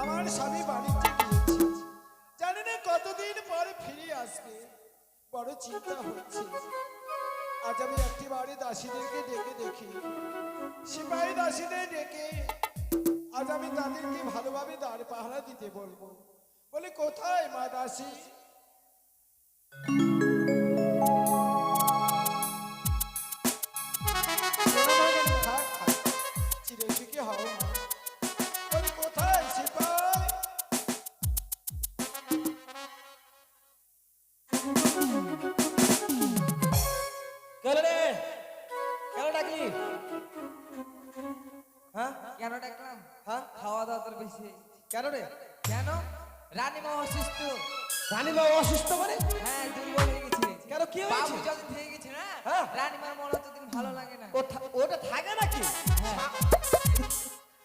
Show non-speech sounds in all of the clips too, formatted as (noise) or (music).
আমার স্বামী বাণিজ্যে গিয়েছে জানি না কতদিন পরে ফিরে আসবে বড় চিন্তা হচ্ছে আজ আমি একটি বাড়ি দাসীদেরকে ডেকে দেখি সিপাহী দাসীদের ডেকে আজ আমি তাদেরকে ভালোভাবে দাঁড় পাহারা দিতে বলব বলে কোথায় মা দাসী। চিরসুখী হও বেশি কেন রে কেন? রানীমা অসুস্থ রানী বাবা অসুস্থ মানে? হ্যাঁ দুর্বল হয়ে গেছে কেন কি হয়েছে? বাবু যখন থেকে গেছে না হ্যাঁ। রানীমার মনে তো দিন ভালো লাগে না। ও থা- ওটা থাকে নাকি? হ্যাঁ।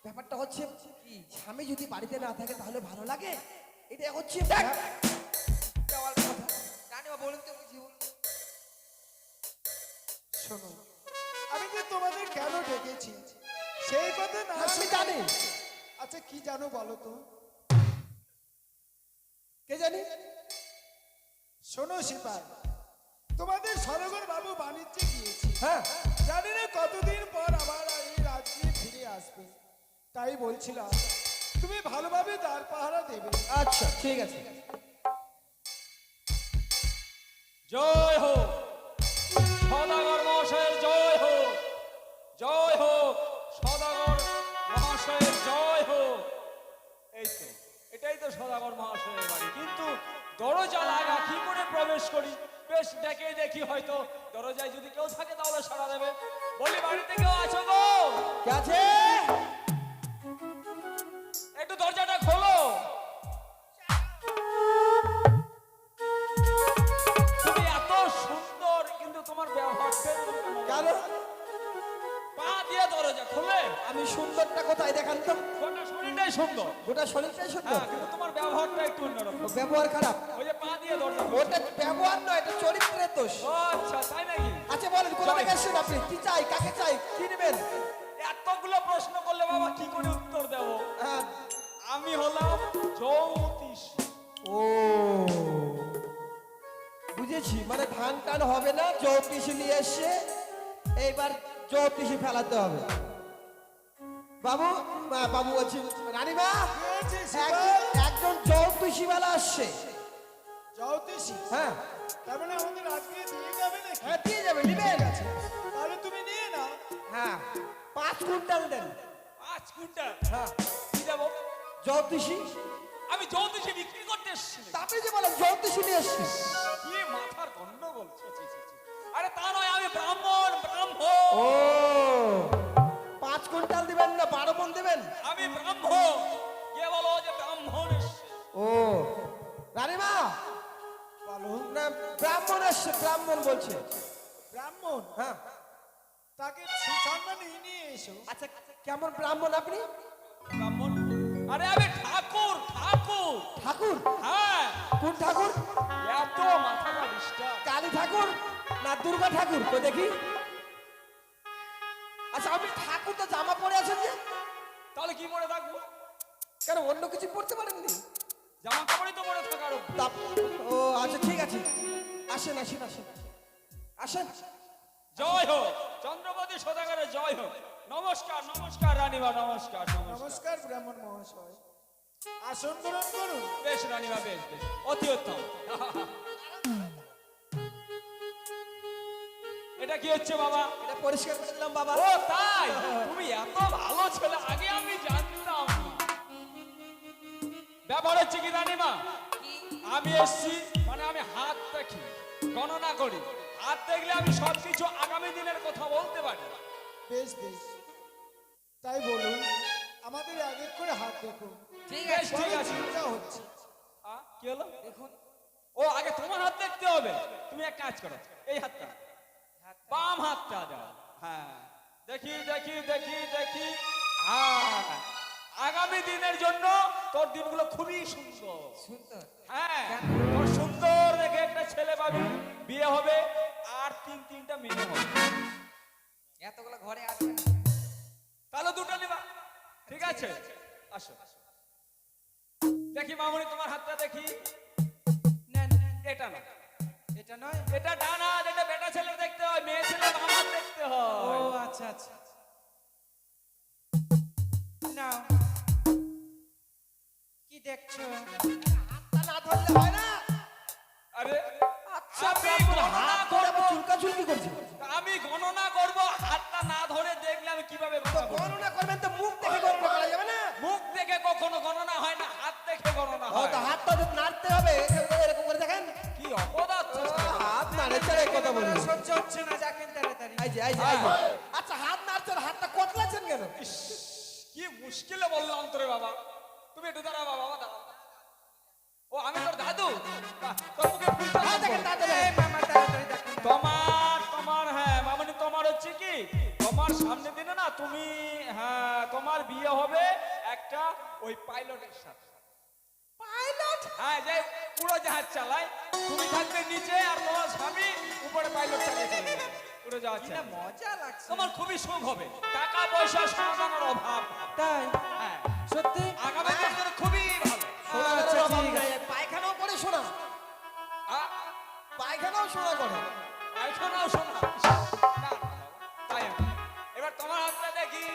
ব্যাপারটা হচ্ছে কি? স্বামী যদি বাড়িতে না থাকে তাহলে ভালো লাগে? এটা হচ্ছে দেওয়াল কথা। রানীমা বলুন তো বুঝি শোনো আমি যে তোমাদের কেন ডেকেছি সেই কথা না আমি জানি। আচ্ছা কি জানো বলো তো? কে জানি? শোনো সিপাই তোমাদের সরগর বাবু বাণিজ্যে গিয়েছে। হ্যাঁ। জানি না কতদিন পর আবার এই রাজ্যে ফিরে আসবে। তাই বলছিলাম তুমি ভালোভাবে দাঁড় পাহারা দেবে। আচ্ছা ঠিক আছে। জয় হোক। তো সদাগর মহাশয়ের বাড়ি। কিন্তু দরজা লাগা কি করে প্রবেশ করি? বেশ ডেকে দেখি হয়তো দরজায় যদি কেউ থাকে তাহলে সারা দেবে। বলি বাড়িতে কেউ আছো গো কে একটু দরজাটা খোলো। তুমি এত সুন্দর কিন্তু তোমার ব্যবহারটা কেন? পা দিয়ে দরজা খোলে। আমি সুন্দরটা কোথায় দেখান তো? শরীরটাই সুন্দর। গোটা শরীরটাই সুন্দর। হ্যাঁ কিন্তু তোমার ব্যবহারটা একটু অন্যরকম। ব্যবহার খারাপ। ওই যে পা দিয়ে দরজা ওটা ব্যবহার নয় এটা চরিত্রের দোষ। আচ্ছা তাই নাকি? আচ্ছা বলেন কোথা থেকে এসেছেন আপনি? কি চাই কাকে চাই? কি নেবেন? এতগুলো প্রশ্ন করলে বাবা কি করে উত্তর দেব? হ্যাঁ, আমি হলাম জ্যোতিষ। ও। বুঝেছি মানে ধান টান হবে না চৌত্রিশে নিয়ে এসছে এইবার চৌত্রিশে ফেলাতে হবে। বাবু বাবু বলছি রানীমা একজন চৌত্রিশি বেলা আসছে। জ্যোতিষী? হ্যাঁ। তার মানে আমাদের আজকে দিয়ে যাবে নাকি? হ্যাঁ দিয়ে যাবে নিবেন তাহলে তুমি নিয়ে নাও। হ্যাঁ পাঁচ কুইন্টাল দেন। পাঁচ কুইন্টাল? হ্যাঁ। কি দেবো? চৌত্রিশি আমি জ্যোতিষী বিক্রি করতে এসেছি আপনি যে বলেন চৌত্রিশি নিয়ে এসছি। কি মাথার গন্ডগোল। আরে তা নয় আমি ব্রাহ্মণ ব্রাহ্মণ। ও। কুইন্টাল দিবেন না বারো মন দিবেন? আমি ব্রাহ্মণ কে বলো যে ব্রাহ্মণ ও রানীমা। বলো না ব্রাহ্মণ এসছে ব্রাহ্মণ বলছে। ব্রাহ্মণ? হ্যাঁ। তাকে সুসম্মানে নিয়ে এসো। আচ্ছা কেমন ব্রাহ্মণ আপনি? ব্রাহ্মণ? আরে আমি ঠাকুর ঠাকুর। ঠাকুর? হ্যাঁ। কোন ঠাকুর? এত কালী ঠাকুর না দুর্গা ঠাকুর? তো দেখি। আচ্ছা আপনি ঠাকুর তো জামা পরে আছেন যে? তাহলে কি মনে থাকব? কেন অন্য কিছু পড়তে পারেননি? জামা কাপড়ই তো মনে থাকার ও আচ্ছা ঠিক আছে। আসেন আসেন আসেন। আসেন। জয় হোক। চন্দ্রপতি সদাগরের জয় হোক। নমস্কার নমস্কার রানীবা নমস্কার নমস্কার। নমস্কার ব্রাহ্মণ মহাশয়। আসন গ্রহণ করুন। বেশ রানীবা বেশ বেশ। অতি উত্তম। (laughs) এটা কি হচ্ছে বাবা? এটা পরিষ্কার করে দিলাম বাবা। ও তাই? তুমি এত ভালো ছেলে আগে আমি জানতাম। ব্যাপার হচ্ছে কি রানীমা? আমি এসছি মানে আমি হাত দেখি গণনা করি। হাত দেখলে আমি সবকিছু আগামী দিনের কথা বলতে পারি। বেশ বেশ। তাই বলুন আমাদের এক এক করে হাত দেখুন ঠিক আছে ঠিক আছে। চিন্তা হচ্ছে। আ, কি হলো? দেখুন। ও আগে তোমার হাত দেখতে হবে। তুমি এক কাজ করো এই হাতটা। বাম হাতটা দাও। হ্যাঁ। দেখি দেখি দেখি দেখি। হ্যাঁ। আগামী দিনের জন্য তোর দিনগুলো খুবই সুন্দর। সুন্দর? হ্যাঁ। তোর সুন্দর দেখে একটা ছেলে পাবি বিয়ে হবে আর তিন তিনটা মেয়ে হবে। এতগুলো ঘরে আছে তাহলে দুটো নিবা। ঠিক আছে? আসো। দেখি মামুনি তোমার হাতটা দেখি। এটা না এটা নয়। এটা ডানা যেটা বেটা ছেলে দেখতে হয় মেয়ে ছেলে বাম হাত দেখতে ও আচ্ছা আচ্ছা। নাও। কি দেখছ? হাতটা না ধরলে হয় না। আরে আচ্ছা আমি গণনা হাত ধরে করব। চুলকা চুলকি করছে। আমি গণনা করব হাতটা না ধরে দেখলে আমি কীভাবে গণনা করবেন তো মুখ দেখে গণনা করা যাবে না। মুখ দেখে কখনো গণনা হয় না হাত দেখে গণনা হয়। তো হাতটা নাড়তে হবে এরকম করে দেখেন। কি চলে কথা বলি সহ্য হচ্ছে না যাকেন তাড়াতাড়ি। এই যে এই যে আচ্ছা হাত নাড়ছেন হাতটা কতলাছেন কেন? কি মুশকিলে বললাম তোরে বাবা। তুমি একটু দাঁড়া বাবা বাবা দাঁড়াও। ও আমি তোর দাদু? তোর মুখে ফুলটা হ্যাঁ, দেখেন, তাড়াতাড়ি। তোমার তোমার হ্যাঁ মামনি তোমার হচ্ছে কি? তোমার সামনে দিনে না তুমি হ্যাঁ তোমার বিয়ে হবে একটা ওই পাইলটের সাথে। হ্যাঁ যে পুরো জাহাজ চালায়। তুমি থাকবে নিচে আর তোমার স্বামী উপরে পাইলট চালিয়ে চলে। মজা লাগছে। তোমার খুবই সুখ হবে। টাকা পয়সা সমাধানের অভাব। তাই? হ্যাঁ। সত্যি? আগামী দিন খুবই ভালো। পায়খানাও করে শোনা। পায়খানাও শোনা করে। পায়খানাও শোনা। এবার তোমার হাতটা দেখি।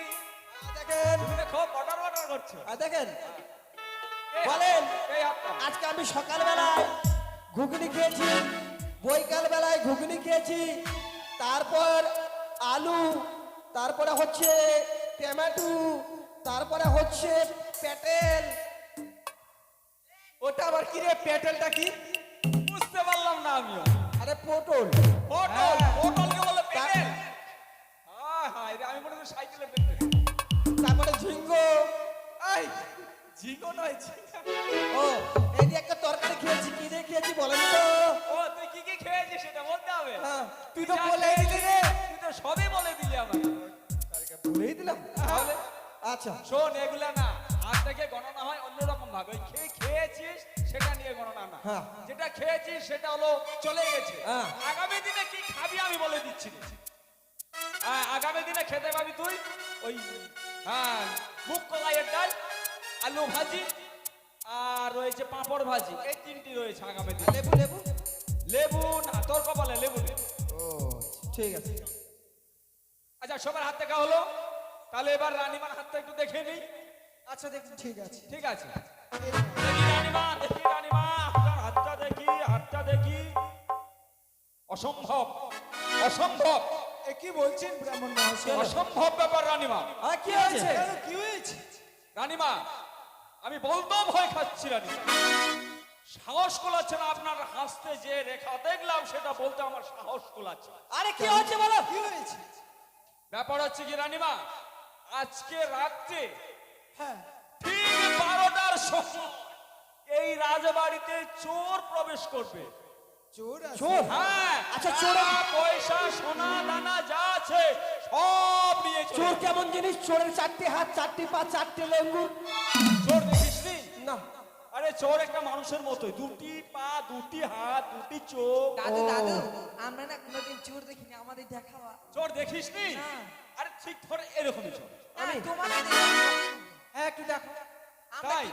দেখেন। খুব বটর বটর করছ দেখেন। বলেন। আজকে আমি সকালবেলায় ঘুগনি খেয়েছি বৈকাল বেলায় ঘুগনি খেয়েছি তারপর আলু তারপরে হচ্ছে টমেটো তারপরে হচ্ছে পেটেল ওটা আবার কি রে পেটেলটা কি? বুঝতে পারলাম না আমিও। আরে পটল। পটল হ্যাঁ। পটলকে বলে পেটেল হায় হায় রে, আমি মনে করি সাইকেলে পেটেল তারপরে ঝিঙ্গো। এই ঝিঙ্গো নয়। ও এই যে একটা তরকারি খেয়েছি কি দিয়ে খেয়েছি বলেন তো ও তুই কি কি খেয়েছিস সেটা বলতে হবে হ্যাঁ, তুই তো যা বলেই দিলি রে। তুই তো সবই বলে দিলি আমাকে বলেই দিলাম তাহলে আচ্ছা শোন এগুলা না হাত থেকে গণনা হয় অন্যরকম ভাবে ওই খেয়ে খেয়েছিস সেটা নিয়ে গণনা না হ্যাঁ। যেটা খেয়েছিস সেটা হলো চলে গেছে হ্যাঁ। আগামী দিনে কি খাবি আমি বলে দিচ্ছি হ্যাঁ, আগামী দিনে খেতে পাবি তুই ওই হ্যাঁ মুগ কলাইয়ের ডাল আলু ভাজি আর রয়েছে পাঁপড় ভাজি। এই তিনটি রয়েছে আগামী দিনে। লেবু লেবু? লেবু না তোর কপালে লেবু নেই। ও ঠিক আছে। আচ্ছা সবার হাত দেখা হলো? তাহলে এবার রানীমার হাতটা একটু দেখে নিই। আচ্ছা দেখুন ঠিক আছে। ঠিক আছে। দেখি রানীমা দেখি রানীমা আপনার হাতটা দেখি হাতটা দেখি। অসম্ভব অসম্ভব। এ কি বলছেন ব্রাহ্মণ মহাশয়? অসম্ভব ব্যাপার রানীমা। আর কি হয়েছে? কেন কি হয়েছে? রানীমা আমি বলতেও ভয় খাচ্ছি রানীমা সাহস কোলাচ্ছে না আপনার হাসতে যে রেখা। দেখলাম সেটা বলতে আমার সাহস কোলাচ্ছে। না। আরে কি হয়েছে বলো? কি হয়েছে? ব্যাপার হচ্ছে কি রানীমা আজকে রাত্রে হ্যাঁ। ঠিক বারোটার সময় এই রাজবাড়িতে চোর প্রবেশ করবে। চোর আছে? চোর? হ্যাঁ আচ্ছা, চোর- পয়সা সোনা দানা যা আছে সব নিয়ে চোর কেমন জিনিস? চোরের চারটি হাত চারটি পা চারটি লেঙ্গুর আরে চোর একটা মানুষের মতোই। দুটি পা দুটি হাত দুটি চোখ। দাদু দাদু আমরা না কোনোদিন চোর দেখিনি আমাদের দেখাওয়া চোর দেখিস নি আরে ঠিক ধরে এরকমই চোর। আমি তোমাদের হ্যাঁ একটু দেখো। আমরা তাই?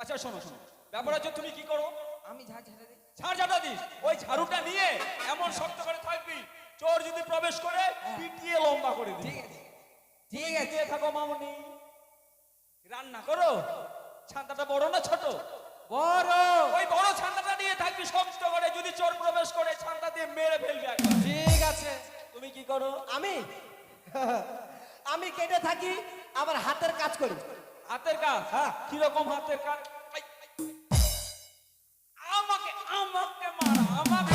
আচ্ছা শোনো শোনো। ব্যাপার হচ্ছে তুমি কি করো? আমি ঝাড় ঝাড়ে দিই। ঝাড় ঝাঁটা দিস। ওই ঝাড়ুটা নিয়ে এমন শক্ত করে থাকবি চোর যদি প্রবেশ করে পিটিয়ে লম্বা করে দিবি। ঠিক আছে। ঠিক আছে। থাকো মামনি। রান্না করো? ছাতাটা বড় না ছোট? বড়। ওই বড় নিয়ে থাকবি করে যদি চোর প্রবেশ করে দিয়ে মেরে ফেলবি ঠিক আছে। তুমি কি করো? আমি? (laughs) আমি কেটে থাকি আবার হাতের কাজ করি। হাতের কাজ? হ্যাঁ। কীরকম হাতের কাজ। আমাকে আমাকে মারা আমাকে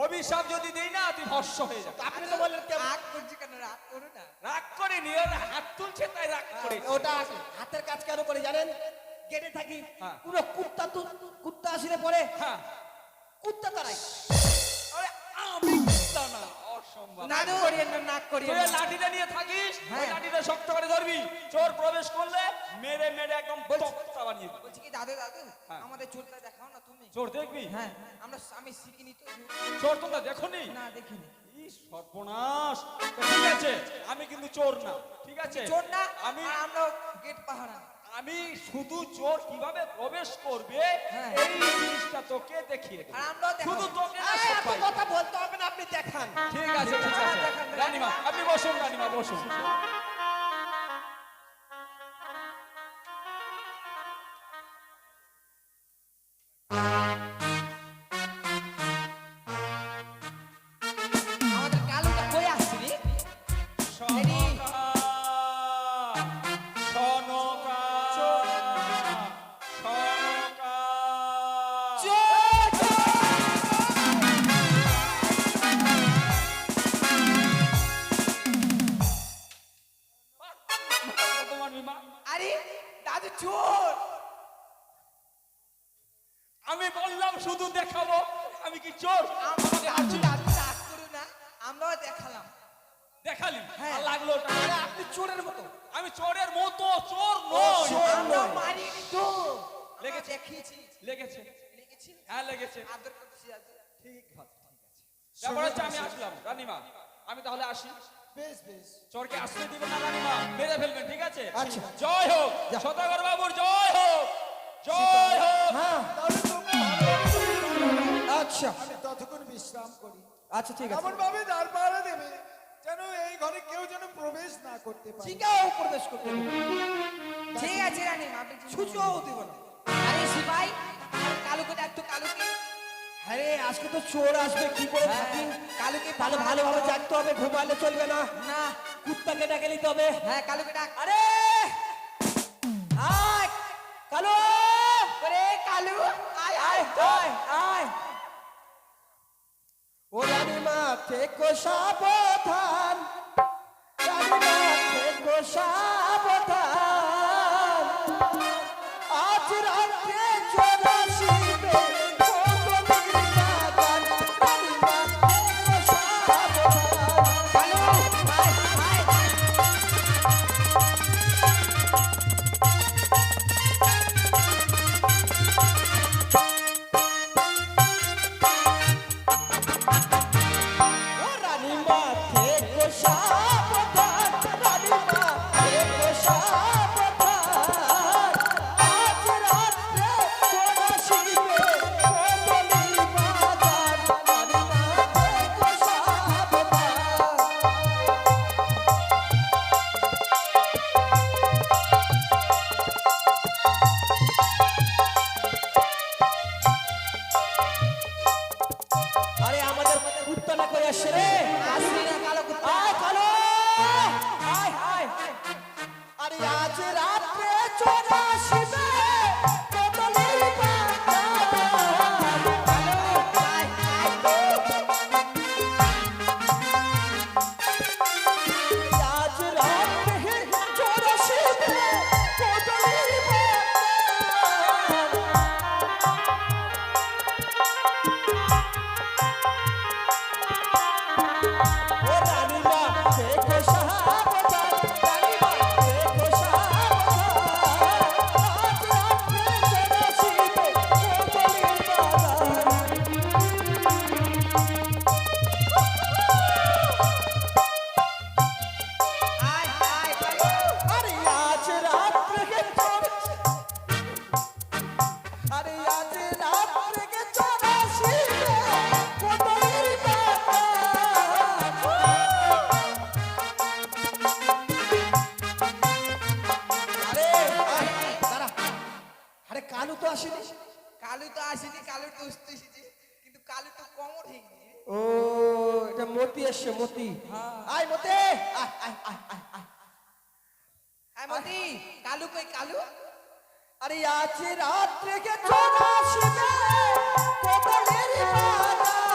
অভিশাপ যদি দেই না তুই ভস্য হয়ে যাবে। আপনি তো বললেন কেমন রাগ করছি কেন? রাগ করো না। রাগ করে নিয়ে হাত তুলছে তাই রাগ করে ওটা হাতের কাজ কেন করে জানেন? কেটে থাকি হ্যাঁ। কোন কুত্তা তো কুত্তা আসলে পরে হ্যাঁ। কুত্তা তারাই আরে আমি কুত্তা না অসম্ভব। নাক করিয়ে না নাক করিয়ে তুই লাঠিটা নিয়ে থাকিস ওই হ্যাঁ। লাঠিটা শক্ত করে ধরবি। চোর প্রবেশ করলে মেরে মেরে একদম তক্তা বানিয়ে বলছি কি দাদু দাদু? হ্যাঁ। আমাদের চোরটা দেখাও না চোর দেখবি? হ্যাঁ আমরা আমি শিখিনি তো। চোর তোমরা দেখোনি? না দেখিনি। সর্বনাশ। ঠিক আছে আমি কিন্তু চোর না ঠিক আছে? চোর না আমি আমি আমরা গেট পাহারা। আমি শুধু চোর কীভাবে প্রবেশ করবে হ্যাঁ। এই জিনিসটা তোকে দেখিয়ে। শুধু তোকে কথা বলতে হবে না আপনি দেখান। ঠিক আছে ঠিক আছে। দেখান। রানীমা আপনি বসুন রানীমা বসুন। চোর। আমাকে দাদু দাদু রাগ করো না আমরাও দেখালাম দেখালি। হ্যাঁ। লাগল ওটা। আপনি চোরের মতো। আমি চোরের মতো চোর নই। আমরা মারিনি তো। লেগেছে। লেগেছে দেখিয়েছি। লেগেছে। লেগেছি? হ্যাঁ লেগেছে। আদর করতেছি দাদু ঠিক আছে ব্যাপার হচ্ছে আমি আসলাম রানীমা। আমি তাহলে আসি। বেশ বেশ। চোরকে আসতে দিব না রানীমা। মেরে ফেলবেন ঠিক আছে? আচ্ছা। জয় হোক। সদাগর বাবুর জয় হোক। জয় হোক। হ্যাঁ। আচ্ছা। আমি ততক্ষণ বিশ্রাম করি। আচ্ছা ঠিক আছে। এমন ভাবে দাঁড় পাহারা দেবে যেন এই ঘরে কেউ যেন প্রবেশ না করতে পারে। চিকাও প্রবেশ করতে। ঠিক আছে রানী আপনি ছুঁচোও দিব না। আরে সিপাই কালুকে ডাক তো কালুকে। আরে আজকে তো চোর আসবে কি করে হ্যাঁ, থাকি কালুকে তাহলে ভালোভাবে জাগতে হবে ঘুমালে চলবে না। না। কুত্তাকে ডাকে নিতে হবে। হ্যাঁ কালুকে ডাক। আরে! আয়! কালো! ওরে কালু আয় আয় আয় আয়। আয় ও রানীমা থেকো সাবধান রানীমা থেকে সাবধান আসেনি? কালু তো আসেনি কালু তো উঠতে এসেছে। কিন্তু কালু তো কমর ভেঙে ও এটা মতি আসছে মতি। আয় মতি আয় আয় আয় আয় আয়। আয় মতি কালু কই কালু? আরে আজ রাত্রে কে চোর আসবে কোটলের বাগান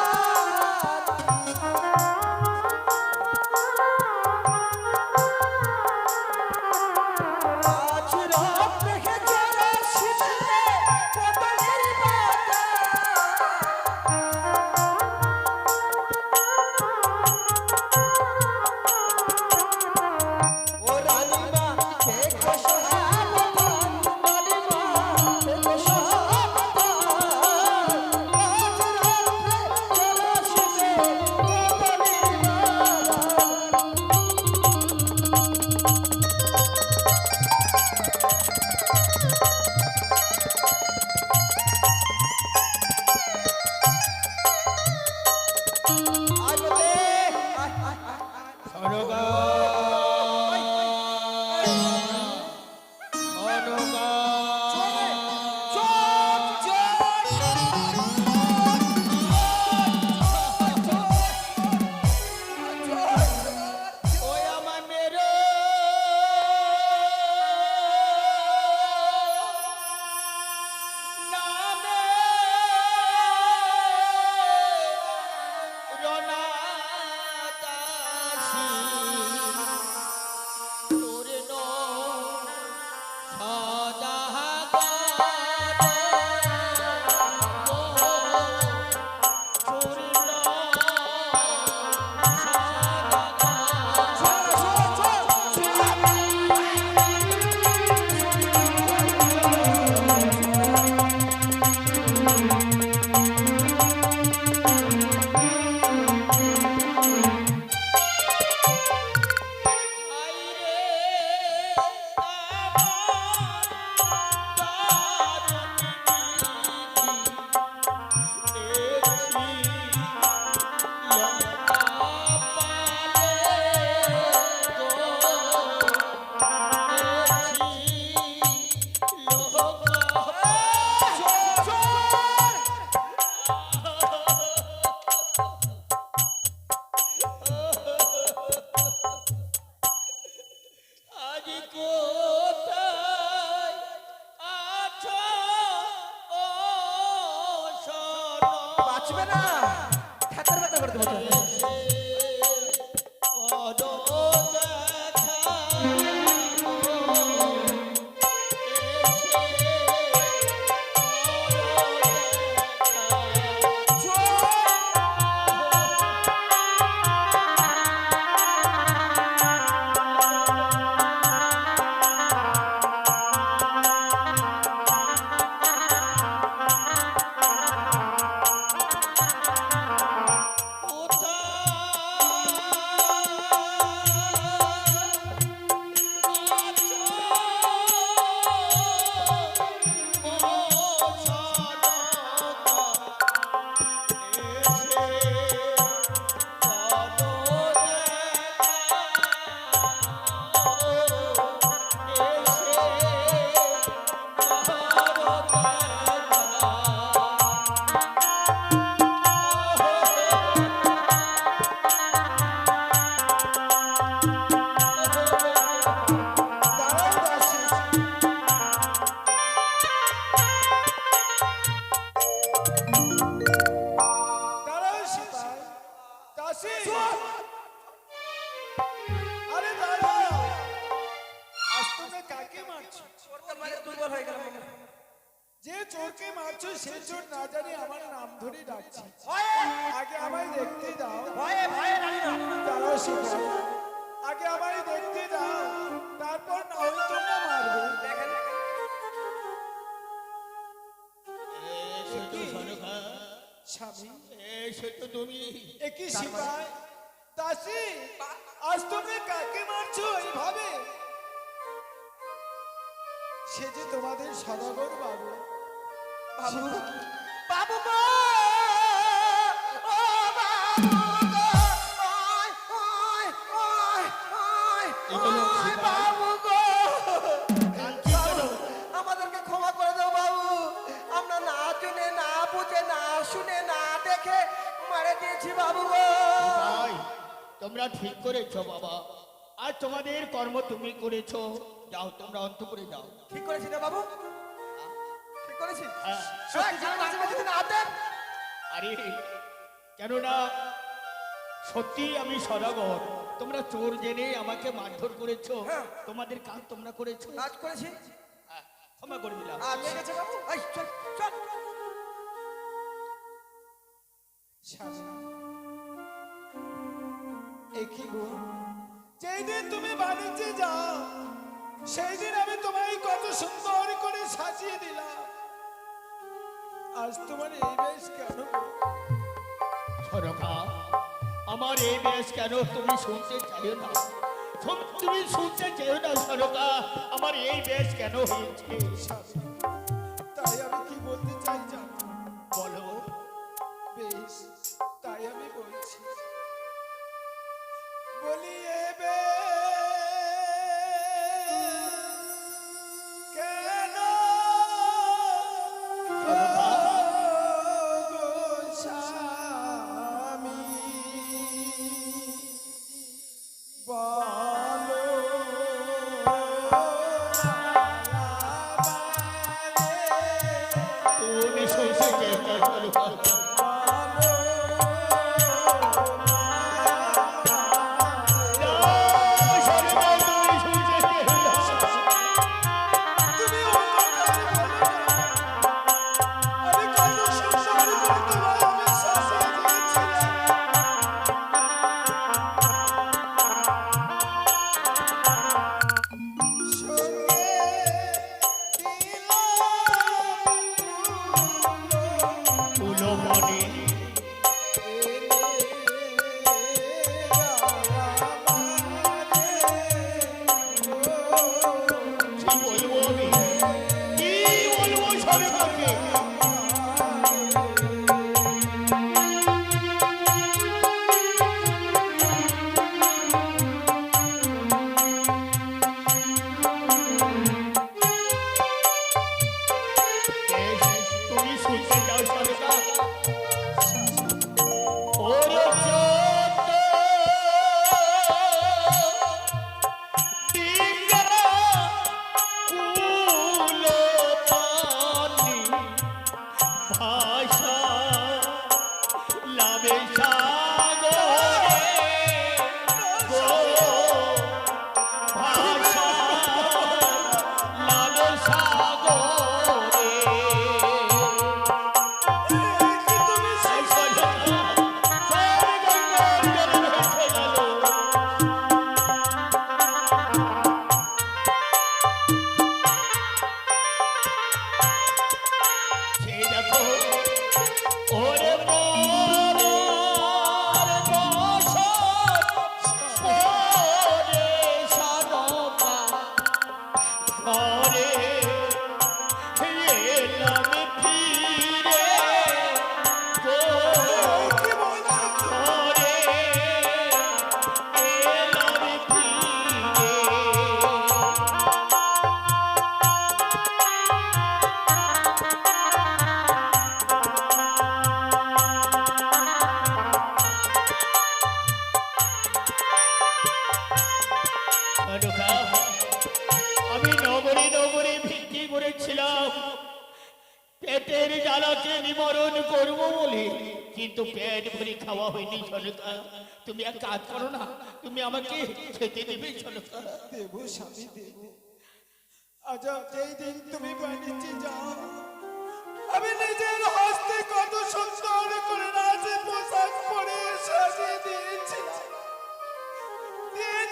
আগে আমায় দেখতে দাও তারপর না তোমরা মারবে। দেখেন স্বামী। সেটা তুমি। একই সিপাই। দাসী আজ তুমি কাকে মারছো এইভাবে? সে যে তোমাদের সদাগর বাবু। বাবু বাবু গো! কর্ম তুমি করেছ। যাও তোমরা অন্তপুরে যাও। ঠিক করেছি না বাবু? ঠিক করেছি? হ্যাঁ। দেন আরে কেননা সত্যি আমি সদাগর। তোমরা চোর জেনে আমাকে মারধর করেছ। হ্যাঁ। তোমাদের কাজ তোমরা করেছ। কাজ করেছি। হ্যাঁ, ক্ষমা করে দিলাম। একই গো? যেই দিন তুমি বাণিজ্যে যাও সেই দিন আমি তোমায় কত সুন্দর করে সাজিয়ে দিলাম। আজ তোমার এই বেশ কেন? সরকা আমার এই বেশ কেন তুমি শুনতে চাইও না? তুমি শুনতে চাইও না সরকা আমার এই বেশ কেন হয়েছে? বলি এ বে কথা। আমি নগরে নগরে ভিত্তি করেছিলাম। পেটের জ্বালাকে নিমরণ করব বলে। কিন্তু পেট ভরে খাওয়া হয়নি সনকা তুমি এক কাজ করো না, তুমি আমাকে খেতে দেবে সনকা দেব স্বামী, দেব। আজ এই দিন তুমি বাণিজ্যে যাও, আমি নিজের হস্তে কত সুন্দর করে নাচে পোশাক পরে সাজিয়ে দিয়েছি।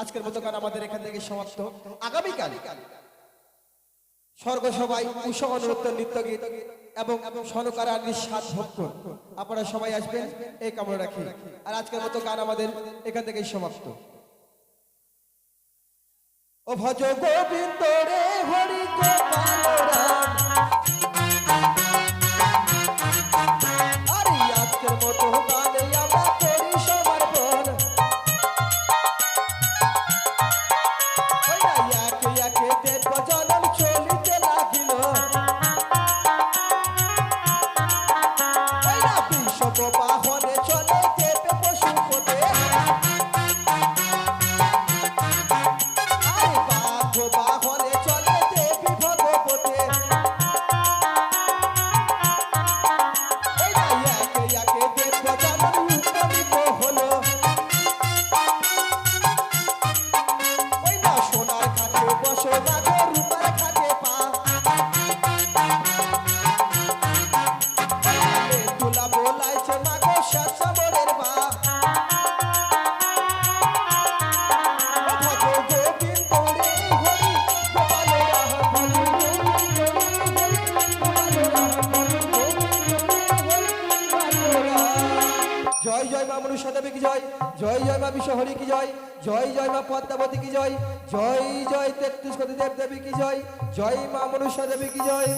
আজকের মতো গান আমাদের এখান থেকে সমাপ্ত। আগামীকাল অনুরক্ত নৃত্য গীত এবং ভক্ত আপনারা সবাই আসবেন, এই কামনা রাখি। আর আজকের মতো গান আমাদের এখান থেকে সমাপ্ত। ও ভজ গোবিন্দ রে হরি গোপাল হরি কি জয়? জয় জয় মা পদ্মাবতী কি জয়? জয় জয় তেত্রিশ কোটি দেব দেবী কি জয়? জয় মা মনুষ্য দেবী কি জয়?